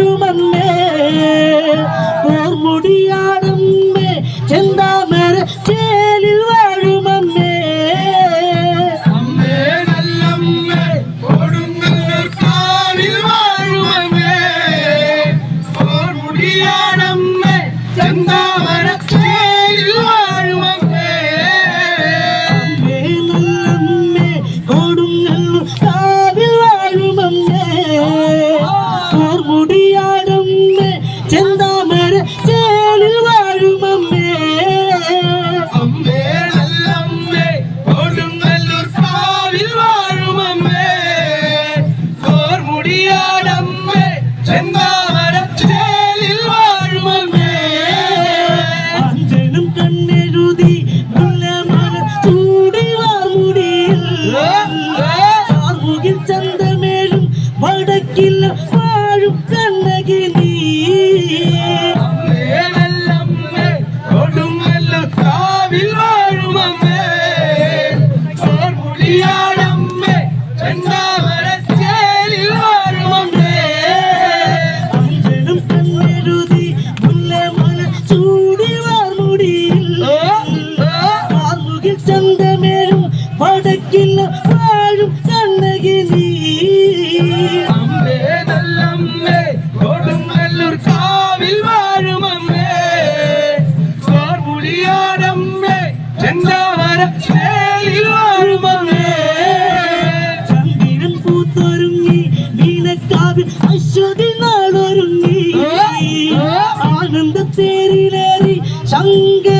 பெருமன் அஸ்வதி நாள் வரும் நீ ஆனந்த தேரிலேறி சங்க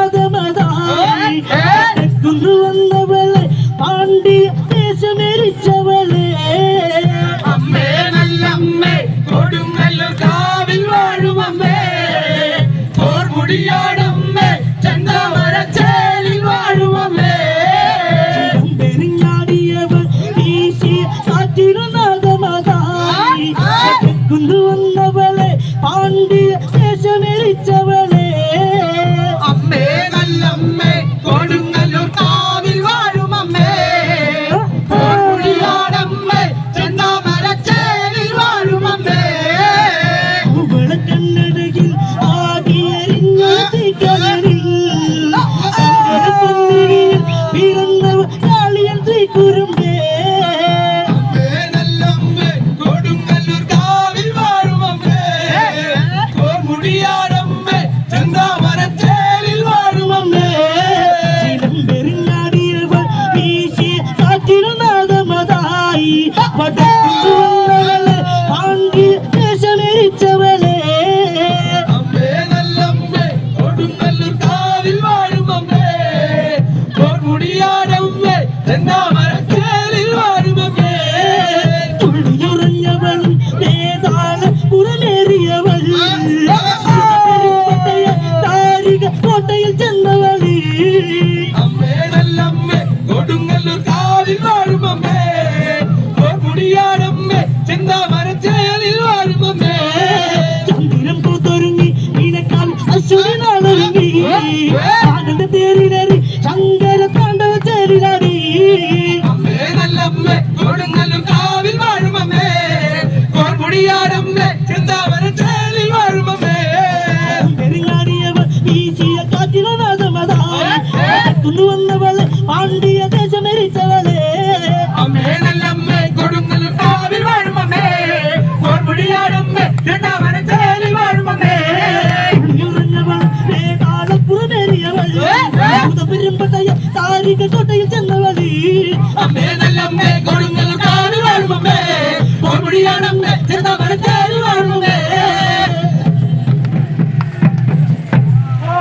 പാതമതായി കൊണ്ടുവന്നവളെ പാണ്ടി ദേശമേരിച്ചവളെ. അമ്മേ നല്ല അമ്മേ കൊടുങ്ങല്ലൂർ കാവിൽ വാഴും അമ്മേ. പോർമുടിയാടമ്മേ ചന്ദാമര ചേലിൽ വാഴും അമ്മേ. പെരിഞ്ഞാടിയവൾ വീശി കാത്തിരുന്നാഥമതായി കൊണ്ടുവന്നവളെ പാണ്ടി ദേശമേരിച്ചവളെ. Okay. അമ്മേ ചന്ദ്രൻ പൂത്തൊരുങ്ങി നിനക്കാൽ അശ്വതി നാളൊരുങ്ങി ആനന്ദ തേരിലേറി ശങ്കര താണ്ഡവ ചേരിലാടി അമ്മേ നല്ലമ്മേ കൊടുങ്ങല്ലൂർ കാവിൽ വാഴും അമ്മേ. ചായ താരിക കൊട്ടയിൽ ചെന്ന വഴി. അമ്മേ നല്ലമ്മേ കൊടുങ്ങൽ കാണുവാഴുമമ്മേ പൊടിയാണമ്മേ